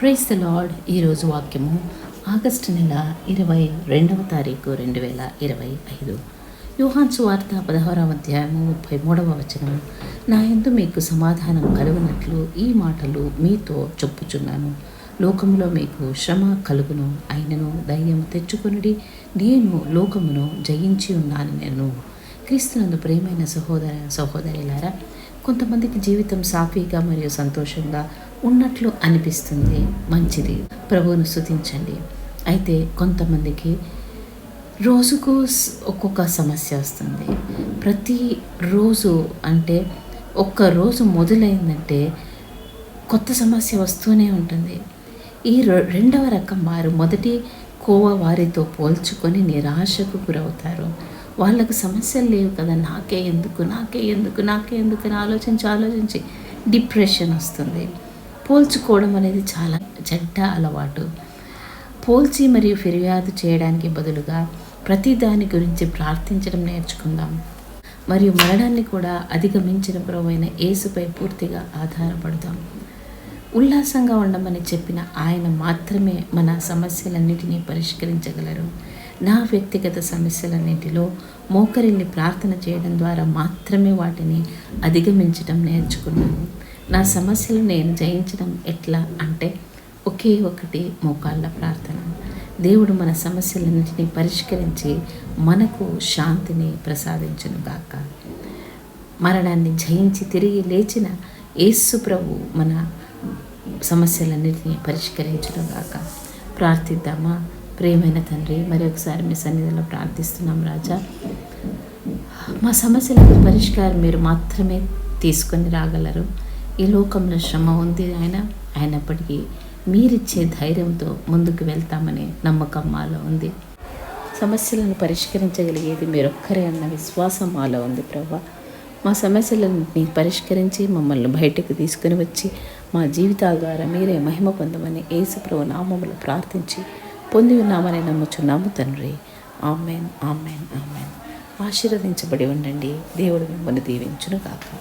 Price the lord ఈరోజు వాక్యము August నెల ఇరవై రెండవ తారీఖు రెండు వేల ఇరవై ఐదు. యూహాన్ సువార్త పదహారవ అధ్యాయము ముప్పై మూడవ వచనం. నా ఎందు మీకు సమాధానం కలుగునట్లు ఈ మాటలు మీతో చెప్పుచున్నాను. లోకములో మీకు శ్రమ కలుగును అయినను ధైర్యం తెచ్చుకొనుడి. నేను లోకమును జయించి ఉన్నాను నేను. క్రీస్తునందు ప్రేమైన సహోదర సహోదరులారా కొంతమందికి జీవితం సాఫీగా మరియు సంతోషంగా ఉన్నట్లు అనిపిస్తుంది. మంచిది. ప్రభువును స్తుతించండి. అయితే కొంతమందికి రోజుకు ఒక్కొక్క సమస్య వస్తుంది. ప్రతి రోజు అంటే ఒక్క రోజు మొదలైందంటే కొత్త సమస్య వస్తూనే ఉంటుంది. ఈ రెండవ రకం వారు మొదటి కోవ వారితో పోల్చుకొని నిరాశకు గురవుతారు. వాళ్ళకు సమస్యలు లేవు కదా నాకే ఎందుకు నాకే ఎందుకు నాకే ఎందుకు అని ఆలోచించి ఆలోచించి డిప్రెషన్ వస్తుంది. పోల్చుకోవడం అనేది చాలా చెడ్డ అలవాటు. పోల్చి మరియు ఫిర్యాదు చేయడానికి బదులుగా ప్రతి దాని గురించి ప్రార్థించడం నేర్చుకుందాం. మరియు మరణాన్ని కూడా అధిగమించిన ప్రభువైన యేసుపై పూర్తిగా ఆధారపడదాం. ఉల్లాసంగా ఉండమని చెప్పిన ఆయన మాత్రమే మన సమస్యలన్నిటినీ పరిష్కరించగలరు. నా వ్యక్తిగత సమస్యలన్నింటిలో మోకరిల్ని ప్రార్థన చేయడం ద్వారా మాత్రమే వాటిని అధిగమించడం నేర్చుకున్నాను. నా సమస్యలు నేను జయించడం ఎట్లా అంటే ఒకే ఒకటి మోకాళ్ళ ప్రార్థన. దేవుడు మన సమస్యలన్నింటినీ పరిష్కరించి మనకు శాంతిని ప్రసాదించునుగాక మరణాన్ని జయించి తిరిగి లేచిన యేసు ప్రభు మన సమస్యలన్నింటినీ పరిష్కరించడం గాక. ప్రార్థిద్దామా? ప్రేమైన తండ్రి మరి ఒకసారి మీ సన్నిధిలో ప్రార్థిస్తున్నాం రాజా. మా సమస్యలకు పరిష్కారం మీరు మాత్రమే తీసుకొని రాగలరు. ఈ లోకంలో శ్రమ ఉంది ఆయన. అయినప్పటికీ మీరిచ్చే ధైర్యంతో ముందుకు వెళ్తామనే నమ్మకం మాలో ఉంది. సమస్యలను పరిష్కరించగలిగేది మీరొక్కరే అన్న విశ్వాసం మాలో ఉంది ప్రభా మా సమస్యలన్నింటినీ పరిష్కరించి మమ్మల్ని బయటకు తీసుకుని వచ్చి మా జీవితాల ద్వారా మీరే మహిమ పొందమని ఏసుప్రభు నామములు ప్రార్థించి పొంది ఉన్నామని నమ్ముచున్నాము తండ్రి. Amen amen amen. ఆశీర్వదించబడి ఉండండి. దేవుడు మిమ్మల్ని దీవించును కాక